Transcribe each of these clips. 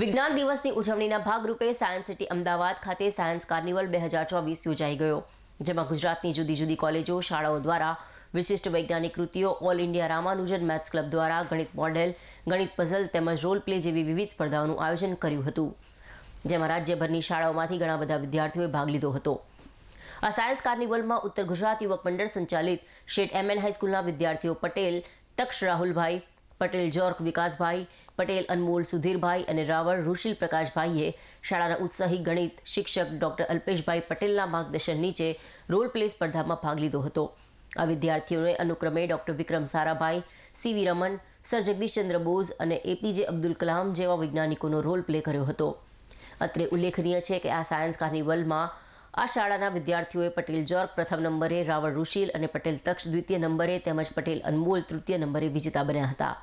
વિજ્ઞાન દિવસની ઉજવણીના ભાગરૂપે સાયન્સ સિટી અમદાવાદ ખાતે સાયન્સ કાર્નિવલ બે હજાર ચોવીસ યોજાઈ ગયો. જેમાં ગુજરાતની જુદી જુદી કોલેજો, શાળાઓ દ્વારા વિશિષ્ટ વૈજ્ઞાનિક કૃતિઓ, all India Ramanujan maths club દ્વારા ગણિત મોડેલ, ગણિત પઝલ તેમજ રોલ પ્લે જેવી વિવિધ સ્પર્ધાઓનું આયોજન કર્યું હતું. જેમાં રાજ્યભરની શાળાઓમાંથી ઘણા બધા વિદ્યાર્થીઓએ ભાગ લીધો હતો. આ સાયન્સ કાર્નિવલમાં ઉત્તર ગુજરાત યુવક મંડળ સંચાલિત શેઠ એમએન હાઈસ્કૂલના વિદ્યાર્થીઓ પટેલ, તક્ષ રાહુલભાઈ પટેલ જોર્ક, વિકાસભાઈ પટેલ, અનમોલ સુધીરભાઈ અને રાવળ ઋષિલ પ્રકાશભાઈએ શાળાના ઉત્સાહી ગણિત શિક્ષક ડોક્ટર અલ્પેશભાઈ પટેલના માર્ગદર્શન નીચે રોલ પ્લે સ્પર્ધામાં ભાગ લીધો હતો. આ વિદ્યાર્થીઓને અનુક્રમે doctor Vikram Sarabhai, CV Raman sir Jagadishchandra Bose અને એપીજે અબ્દુલ કલામ જેવા વૈજ્ઞાનિકોનો રોલ પ્લે કર્યો હતો. અત્રે ઉલ્લેખનીય છે કે આ સાયન્સ કાર્નિવલમાં આ શાળાના વિદ્યાર્થીઓએ પટેલ જોર્ક પ્રથમ નંબરે, રાવળ ઋષિલ અને પટેલ તક્ષ દ્વિતીય નંબરે તેમજ પટેલ અનમોલ તૃતીય નંબરે વિજેતા બન્યા હતા.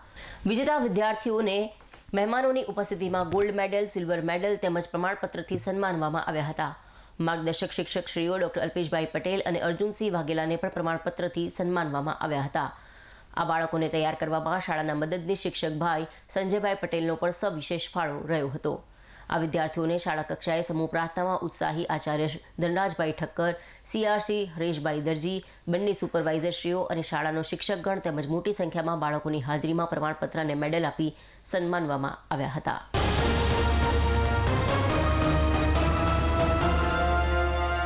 વિજેતા વિદ્યાર્થીઓને મહેમાનોની ઉપસ્થિતિમાં ગોલ્ડ મેડલ, સિલ્વર મેડલ તેમજ પ્રમાણપત્રથી સન્માનવામાં આવ્યા હતા. માર્ગદર્શક શિક્ષક શ્રીઓ ડોક્ટર અલ્પેશભાઈ પટેલ અને અર્જુનસિંહ વાઘેલાને પણ પ્રમાણપત્રથી સન્માનવામાં આવ્યા હતા. આ બાળકોને તૈયાર કરવામાં શાળાના મદદનીશ શિક્ષક ભાઈ સંજયભાઈ પટેલનો પણ સવિશેષ ફાળો રહ્યો હતો. આ વિદ્યાર્થીઓને શાળા કક્ષાએ સમૂહ પ્રાર્થનામાં ઉત્સાહી આચાર્ય ધનરાજભાઈ ઠક્કર સીઆરસી હરેશભાઈ દરજી, બંને સુપરવાઇઝરશ્રીઓ અને શાળાનો શિક્ષકગણ તેમજ મોટી સંખ્યામાં બાળકોની હાજરીમાં પ્રમાણપત્ર અને મેડલ આપી સન્માનવામાં આવ્યા હતા.